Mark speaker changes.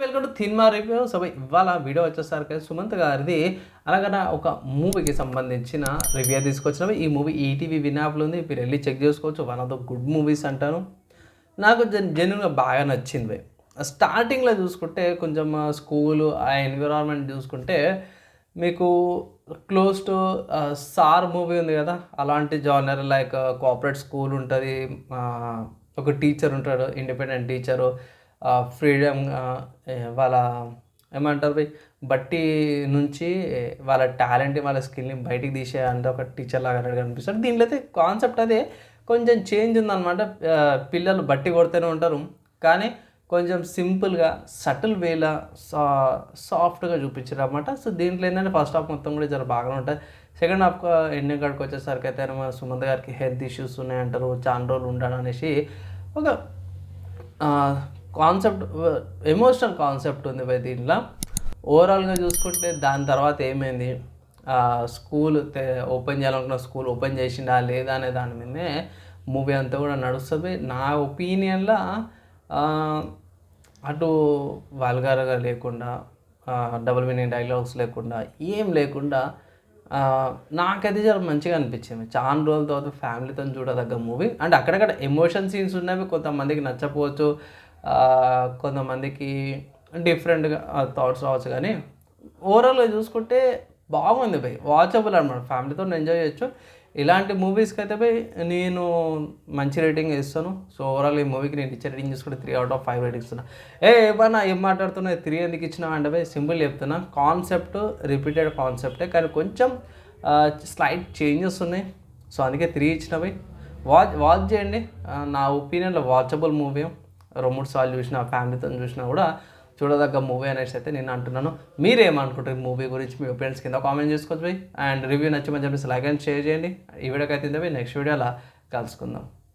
Speaker 1: Welcome to cinema review so ఇవాళ video వచ్చేసరికి సుమంత్ గారిది అలాగనే ఒక మూవీకి సంబంధించిన రివ్యూ తీసుకొచ్చినవి ఈ మూవీ ఈటీవీ వినాప్లో ఉంది. మీరు వెళ్ళి చెక్ చేసుకోవచ్చు. One of the good movies అంటాను. నాకు జెన్యున్గా బాగా నచ్చింది. స్టార్టింగ్లో చూసుకుంటే కొంచెం స్కూలు ఆ ఎన్విరాన్మెంట్ చూసుకుంటే మీకు క్లోజ్ టు సార్ మూవీ ఉంది కదా. అలాంటి జానర్ లైక్ కోఆపరేట్ స్కూల్ ఉంటుంది. ఒక టీచర్ ఉంటాడు ఇండిపెండెంట్ టీచరు ఫ్రీడమ్ వాళ్ళ ఏమంటారు బట్టి నుంచి వాళ్ళ టాలెంట్ వాళ్ళ స్కిల్ని బయటికి తీసే అంటే ఒక టీచర్ లాగా కనిపిస్తాడు దీంట్లో అయితే కాన్సెప్ట్ అదే కొంచెం చేంజ్ ఉందన్నమాట. పిల్లలు బట్టి కొడుతూనే ఉంటారు. కానీ కొంచెం సింపుల్గా సటిల్ వేలా సా సాఫ్ట్గా చూపించారు అనమాట సో దీంట్లో ఏంటంటే ఫస్ట్ హాఫ్ మొత్తం కూడా చాలా బాగానే ఉంటుంది సెకండ్ హాఫ్ ఎండింగ్ కాడికి వచ్చేసరికి అయితే మన సుమంత్ గారికి హెల్త్ ఇష్యూస్ ఉన్నాయంటారు. చాలా రోజులు ఉండాలి అనేసి ఒక కాన్సెప్ట్ ఎమోషనల్ కాన్సెప్ట్ ఉంది పోయి దీంట్లో. ఓవరాల్గా చూసుకుంటే దాని తర్వాత ఏమైంది? స్కూల్ ఓపెన్ చేయాలనుకున్న స్కూల్ ఓపెన్ చేసిండా లేదా అనే దాని మీదనే మూవీ అంతా కూడా నడుస్తుంది. నా ఒపీనియన్లో అటు వల్గర్గా లేకుండా డబుల్ మీనింగ్ డైలాగ్స్ లేకుండా ఏం లేకుండా నాకైతే చాలా మంచిగా అనిపించింది. చాలా రోజుల తర్వాత ఫ్యామిలీతో చూడదగ్గ మూవీ. అండ్ అక్కడక్కడ ఎమోషన్ సీన్స్ ఉన్నవి కొంతమందికి నచ్చపోవచ్చు కొంతమందికి డిఫరెంట్గా థాట్స్ రావచ్చు కానీ ఓవరాల్గా చూసుకుంటే బాగుంది భయ్ వాచబుల్ అనమాట ఫ్యామిలీతో ఎంజాయ్ చేయొచ్చు. ఇలాంటి మూవీస్కి అయితే భయ్ నేను మంచి రేటింగ్ ఇస్తాను. సో ఓవరాల్ ఈ మూవీకి నేను ఇచ్చే రేటింగ్ చూసుకుంటే three out of five rating ఇస్తున్నా. ఏ ఏమన్నా ఏం మాట్లాడుతున్నా త్రీ ఎందుకు ఇచ్చినా అంటే భయ్ సింపుల్ చెప్తున్నా. కాన్సెప్ట్ రిపీటెడ్ కాన్సెప్టే. కానీ కొంచెం స్లైట్ చేంజెస్ ఉన్నాయి. సో అందుకే త్రీ ఇచ్చిన వాచ్ వాచ్ చేయండి. నా ఒపీనియన్లో వాచబుల్ మూవీ. రెండు మూడు సార్లు చూసిన ఫ్యామిలీతో చూసినా కూడా చూడదగ్గ మూవీ అనేసి అయితే నేను అంటున్నాను. మీరేమనుకుంటారు ఈ మూవీ గురించి? మీ ఒపీనియన్స్ కింద కామెంట్ చేసుకోవచ్చు. పోయి అండ్ రివ్యూ నచ్చమని చెప్పేసి లైక్ అండ్ షేర్ చేయండి. ఈ వీడియోకి అయితే నెక్స్ట్ వీడియోలో కలుసుకుందాం.